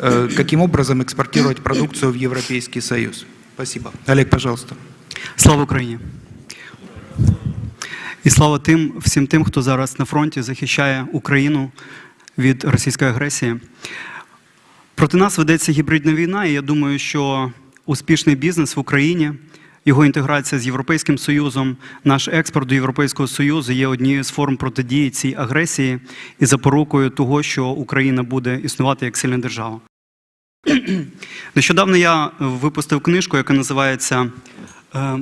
э, каким образом экспортировать продукцию в Европейский Союз. Спасибо. Олег, пожалуйста. Слава Україні! І слава тим, всім тим, хто зараз на фронті захищає Україну від російської агресії. Проти нас ведеться гібридна війна, і я думаю, що успішний бізнес в Україні, його інтеграція з Європейським Союзом, наш експорт до Європейського Союзу є однією з форм протидії цій агресії і запорукою того, що Україна буде існувати як сильна держава. Нещодавно я випустив книжку, яка називається е,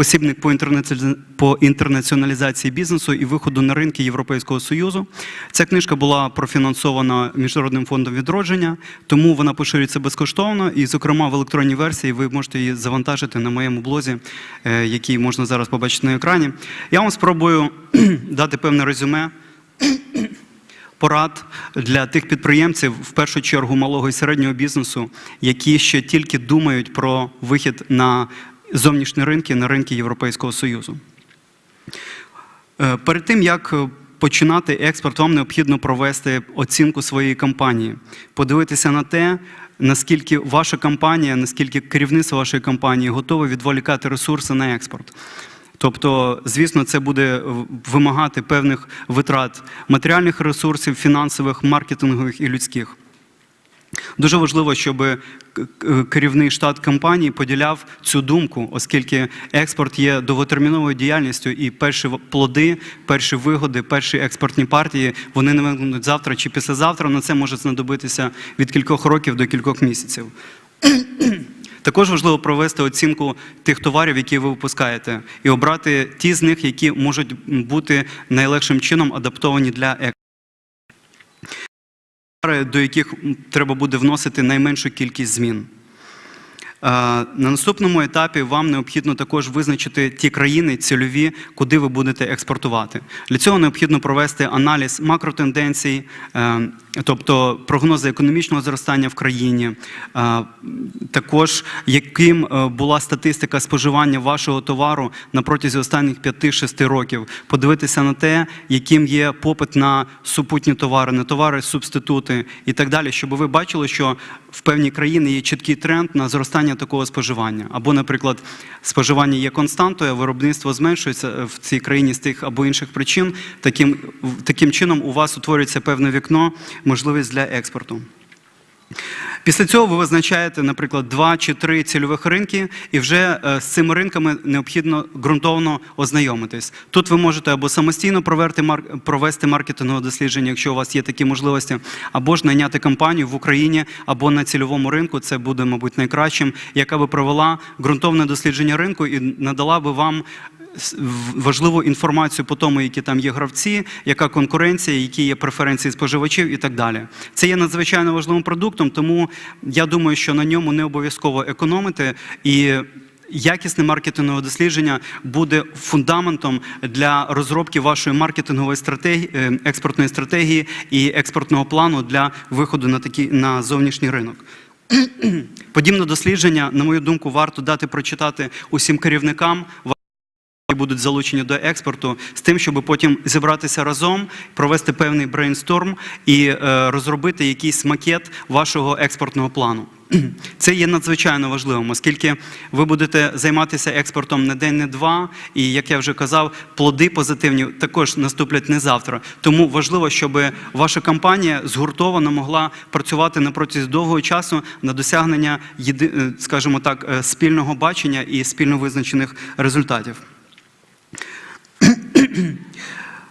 Посібник по інтернаці- по інтернаціоналізації бізнесу і виходу на ринки Європейського Союзу. Ця книжка була профінансована Міжнародним фондом відродження, тому вона поширюється безкоштовно. І, зокрема, в електронній версії ви можете її завантажити на моєму блозі, е, який можна зараз побачити на екрані. Я вам спробую дати певне резюме порад для тих підприємців, в першу чергу малого і середнього бізнесу, які ще тільки думають про вихід на зовнішні ринки, на ринки Європейського Союзу. Е, Перед тим як е, починати експорт, вам необхідно провести оцінку своєї компанії, подивитися на те, наскільки ваша компанія, наскільки керівництво вашої компанії готове відволікати ресурси на експорт. Тобто, звісно, це буде вимагати певних витрат матеріальних ресурсів, фінансових, маркетингових і людських. Дуже важливо, щоб керівний штат компанії поділяв цю думку, оскільки експорт є довготерміновою діяльністю, і перші плоди, перші вигоди, перші експортні партії вони не виникнуть завтра чи післязавтра. На це може знадобитися від кількох років до кількох місяців. Також важливо провести оцінку тих товарів, які ви випускаєте, і обрати ті з них, які можуть бути найлегшим чином адаптовані для експорту. До яких треба буде вносити найменшу кількість змін. Е, На наступному етапі вам необхідно також визначити ті країни цільові, куди ви будете експортувати. Для цього необхідно провести аналіз макротенденцій, е, тобто прогнози економічного зростання в країні, е, також яким була статистика споживання вашого товару на протязі останніх 5-6 років, подивитися на те, яким є попит на супутні товари, на товари субститути і так далі, щоб ви бачили, що в певній країні є чіткий тренд на зростання такого споживання. Або, наприклад, споживання є константою, а виробництво зменшується в цій країні з тих або інших причин. Таким, таким чином у вас утворюється певне вікно, можливість для експорту. Після цього ви визначаєте, наприклад, два чи три цільових ринки, і вже е, з цими ринками необхідно ґрунтовно ознайомитись. Тут ви можете або самостійно провести, мар- маркетингове дослідження, якщо у вас є такі можливості, або ж найняти компанію в Україні або на цільовому ринку. Це буде, мабуть, найкращим, яка би провела ґрунтовне дослідження ринку і надала би вам важливу інформацію по тому, які там є гравці, яка конкуренція, які є преференції споживачів і так далі. Це є надзвичайно важливим продуктом, тому я думаю, що на ньому не обов'язково економити і. Якісне маркетингове дослідження буде фундаментом для розробки вашої маркетингової стратегії, е, експортної стратегії і експортного плану для виходу на такі на зовнішній ринок. Подібне дослідження, на мою думку, варто дати прочитати усім керівникам які будуть залучені до експорту, з тим, щоб потім зібратися разом, провести певний брейнсторм і е, розробити якийсь макет вашого експортного плану. Це є надзвичайно важливим, оскільки ви будете займатися експортом не день, не два, і як я вже казав, плоди позитивні також наступлять не завтра. Тому важливо, щоб ваша компанія згуртовано могла працювати на протязі довгого часу на досягнення е, скажімо так, е, спільного бачення і спільно визначених результатів.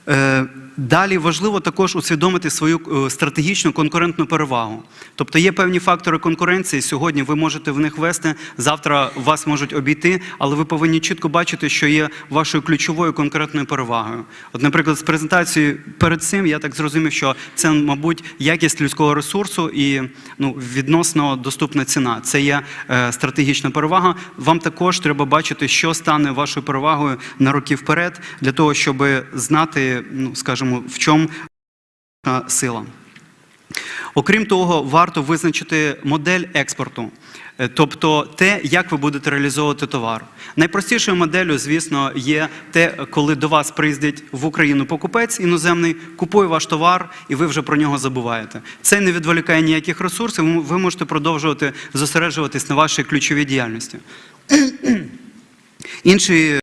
uh, Далі важливо також усвідомити свою е, стратегічну конкурентну перевагу. Тобто є певні фактори конкуренції. Сьогодні ви можете в них вести, завтра вас можуть обійти, але ви повинні чітко бачити, що є вашою ключовою конкурентною перевагою. От, наприклад, з презентацією перед цим я так зрозумів, що це, мабуть, якість людського ресурсу і ну, відносно доступна ціна. Це є е, стратегічна перевага. Вам також треба бачити, що стане вашою перевагою на роки вперед, для того, щоб знати, ну скажімо, в чому сила. Окрім того, варто визначити модель експорту, е, тобто те, як ви будете реалізовувати товар. Найпростішою моделлю, звісно, є те, коли до вас приїздить в Україну покупець іноземний, купує ваш товар, і ви вже про нього забуваєте. Це не відволікає ніяких ресурсів. Ви можете продовжувати зосереджуватись на вашій ключовій діяльності. Інші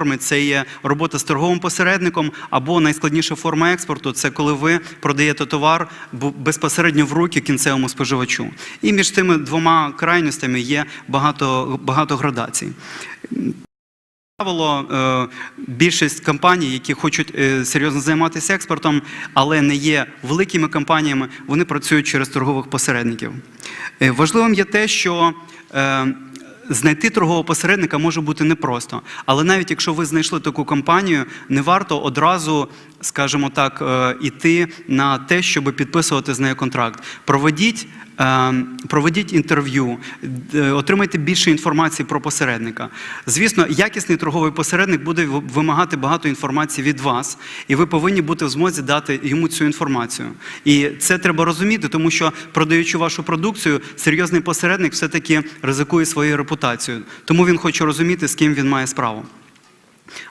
форми це є робота з торговим посередником, або найскладніша форма експорту це коли ви продаєте товар безпосередньо в руки кінцевому споживачу. І між цими двома крайностями є багато, багато градацій. Правило, е, більшість компаній, які хочуть е, серйозно займатися експортом, але не є великими компаніями, вони працюють через торгових посередників. Е, Важливим є те, що знайти торгового посередника може бути непросто. Але навіть якщо ви знайшли таку компанію, не варто одразу, скажімо так, е, іти на те, щоб підписувати з нею контракт. Проведіть. Е, Проведіть інтерв'ю, отримайте більше інформації про посередника. Звісно, якісний торговий посередник буде вимагати багато інформації від вас, і ви повинні бути в змозі дати йому цю інформацію. І це треба розуміти, тому що продаючи вашу продукцію, серйозний посередник все-таки ризикує своєю репутацією. Тому він хоче розуміти, з ким він має справу.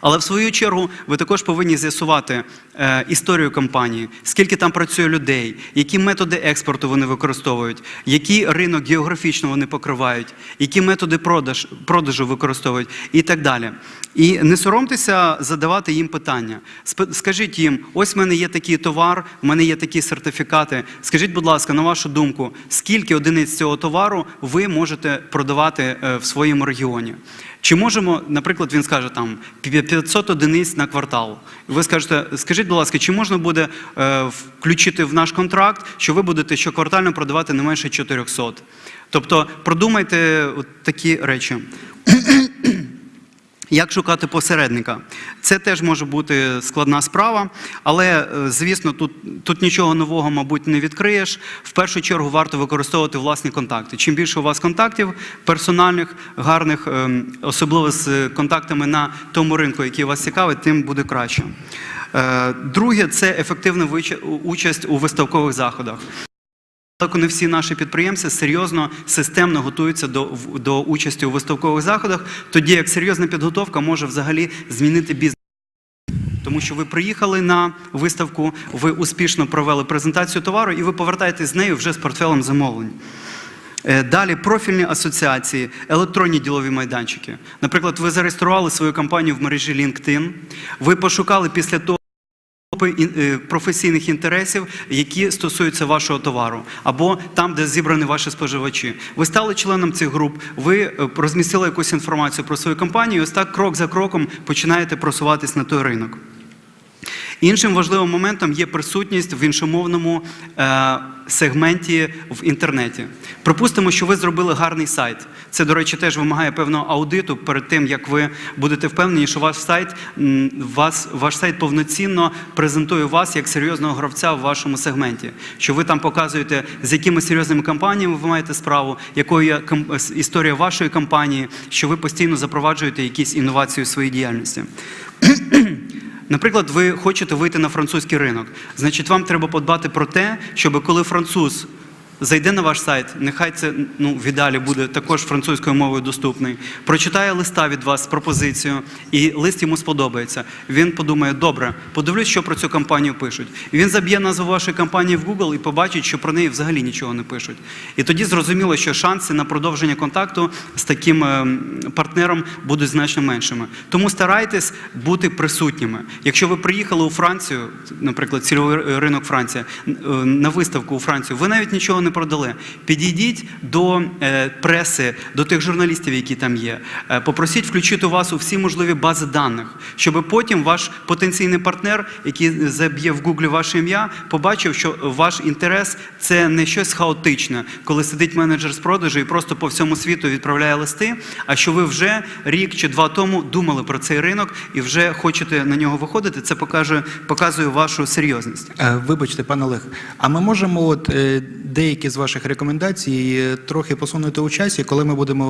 Але в свою чергу ви також повинні з'ясувати е, історію компанії, скільки там працює людей, які методи експорту вони використовують, який ринок географічно вони покривають, які методи продаж, продажу використовують і так далі. І не соромтеся задавати їм питання. Скажіть їм: ось в мене є такий товар, в мене є такі сертифікати. Скажіть, будь ласка, на вашу думку, скільки одиниць цього товару ви можете продавати е, в своєму регіоні? Чи можемо, наприклад, він скаже там 500 одиниць на квартал. Ви скажете, скажіть, будь ласка, чи можна буде е, включити в наш контракт, що ви будете щоквартально продавати не менше 400? Тобто продумайте от такі речі. Як шукати посередника? Це теж може бути складна справа, але е, звісно, тут, тут нічого нового, мабуть, не відкриєш. В першу чергу варто використовувати власні контакти. Чим більше у вас контактів персональних, гарних, ем, особливо з контактами на тому ринку, який вас цікавить, тим буде краще. Е, Друге це ефективна участь у виставкових заходах. Далеко не всі наші підприємці серйозно, системно готуються до, до участі у виставкових заходах, тоді як серйозна підготовка може взагалі змінити бізнес. Тому що ви приїхали на виставку, ви успішно провели презентацію товару і ви повертаєтесь з нею вже з портфелем замовлень. Е, Далі профільні асоціації, електронні ділові майданчики. Наприклад, ви зареєстрували свою компанію в мережі LinkedIn, ви пошукали після того групи е, професійних інтересів, які стосуються вашого товару, або там, де зібрані ваші споживачі. Ви стали членом цих груп, ви е, розмістили якусь інформацію про свою компанію, і ось так крок за кроком починаєте просуватись на той ринок. Іншим важливим моментом є присутність в іншомовному е, сегменті в інтернеті. Припустимо, що ви зробили гарний сайт. Це, до речі, теж вимагає певного аудиту перед тим, як ви будете впевнені, що ваш сайт, вас, ваш сайт повноцінно презентує вас як серйозного гравця в вашому сегменті. Що ви там показуєте, з якими серйозними компаніями ви маєте справу, якою є ком- історія вашої компанії, що ви постійно запроваджуєте якісь інновації у своїй діяльності. Наприклад, ви хочете вийти на французький ринок. Значить, вам треба подбати про те, щоб коли француз зайде на ваш сайт, нехай це ну, в ідеалі буде також французькою мовою доступний, прочитає листа від вас з пропозицією, і лист йому сподобається. Він подумає, добре, подивлюсь, що про цю компанію пишуть. Він заб'є назву вашої компанії в Google і побачить, що про неї взагалі нічого не пишуть. І тоді зрозуміло, що шанси на продовження контакту з таким ем, партнером будуть значно меншими. Тому старайтесь бути присутніми. Якщо ви приїхали у Францію, наприклад, цільовий ринок Франція, е, на виставку у Францію, ви навіть нічого не продали. Підійдіть до е, преси, до тих журналістів, які там є. Е, Попросіть включити вас у всі можливі бази даних, щоб потім ваш потенційний партнер, який заб'є в Гуглі ваше ім'я, побачив, що ваш інтерес це не щось хаотичне, коли сидить менеджер з продажу і просто по всьому світу відправляє листи. А що ви вже рік чи два тому думали про цей ринок і вже хочете на нього виходити, це покаже, показує вашу серйозність. Е, Вибачте, пане Олег, а ми можемо от деякі деякі з ваших рекомендацій трохи посунути у часі, коли ми будемо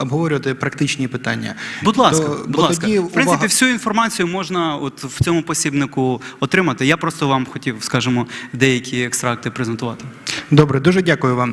обговорювати практичні питання. Будь ласка, То- будь ласка. в принципі, увага- всю інформацію можна от в цьому посібнику отримати. Я просто вам хотів, скажімо, деякі екстракти презентувати. Добре, дуже дякую вам.